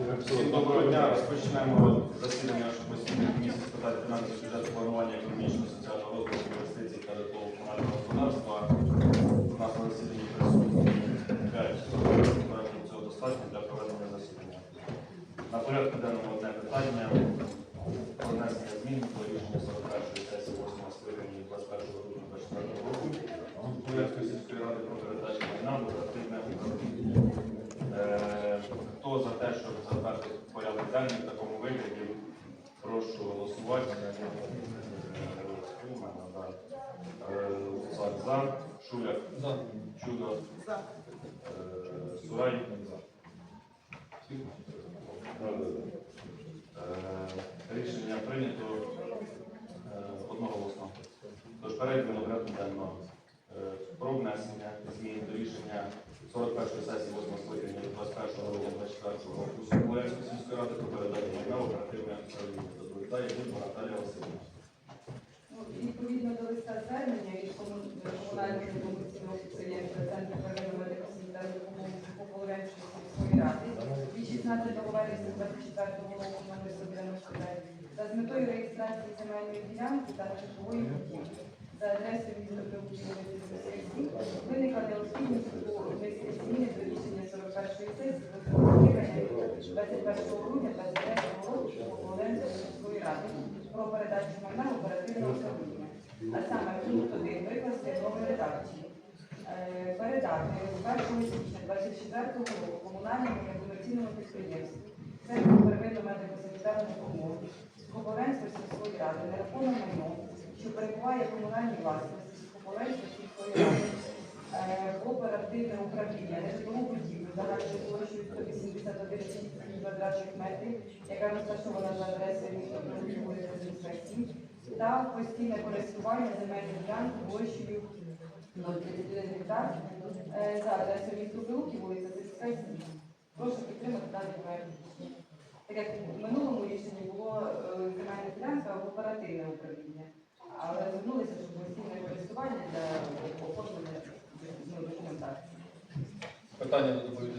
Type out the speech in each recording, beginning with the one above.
Всім доброго дня. Розпочнемо засідання нашої постійної комісії з питань фінансового бюджету, планування економічного, соціального розвитку, інвестицій та житлово-комунального господарства. У нас на засіданні присутні 5 проєктів цього достатньо для проведення засідання. На порядку денному одне питання про внесення змін до рішення 41-ї сесії 8 скликання 21 грудня 2024 року. Турецької сільської ради про передачу майна в оперативне управління. Е, Хто за те, щоб затвердити порядок денний в такому вигляді, прошу голосувати. Е, у мене, да. Е, за, Шуляк, Чудо, е, Сурай. Е, Рішення прийнято е, одноголосно. Тож перейдемо до порядку денного. Е, Про внесення змін до рішення 41-ї сесії 8 скликання від 21 грудня 24 року Соколянської сільської ради про передачу майна оперативне управління. Доповідає Будьмо Наталія Васильівна. Ну, Відповідно до листа звернення від комун- комунального некомерційного підприємства Центру первинної медико-санітарної допомоги Половенської сільської ради від 16 вересня 24 року номер 199 та з метою реєстрації земельної ділянки та житлової будівлі за адресою міста Прилуки вулиці виникла необхідність у внести зміни до рішення 41-ї сесії до скликання 21 грудня 23 року Половенської сільської ради про передачу майна в оперативне управління. А саме пункт 1 викласти в новій редакції. Е, Передати з 1 січня 24 року комунальному некомерційному підприємству Центру первинної медико-санітарної допомоги Скоповенської сільської ради нерухоме майно, що перебуває комунальній власності Скоповенської сільської ради е, оперативне управління нежитлову будівлю загальною площею 181 квадратних метрів, яка розташована за адресою міста вулиця 7, та постійне користування земельних ділянок площею 031 гектар е, за адресою міста Прилуки, вулиця Зінська, 7. Прошу підтримати даний проект. Так як в минулому рішенні було е, земельна ділянка в оперативне управління, але звернулися, щоб постійне користування для оформлення ну, документації. Питання до доповідача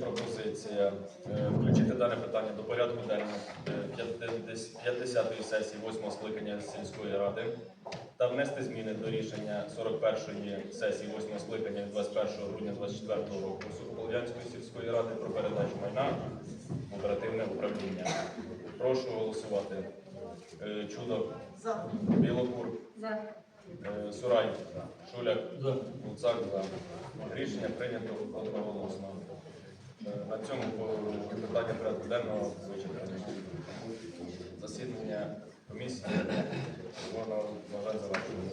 пропозиція е, включити дане питання до порядку денного е, 50-ї сесії 8 скликання сільської ради та внести зміни до рішення 41-ї сесії 8 скликання 21 грудня 2024 року Сухополянської сільської ради про передачу майна в оперативне управління. Прошу голосувати. Е, Чудо, Білокур, Е, Сурай, Шуляк, Луцак за. Рішення прийнято. Одноголосно. На цьому питання порядку денного вичерпано. Засідання комісії можна жаль, завершеним.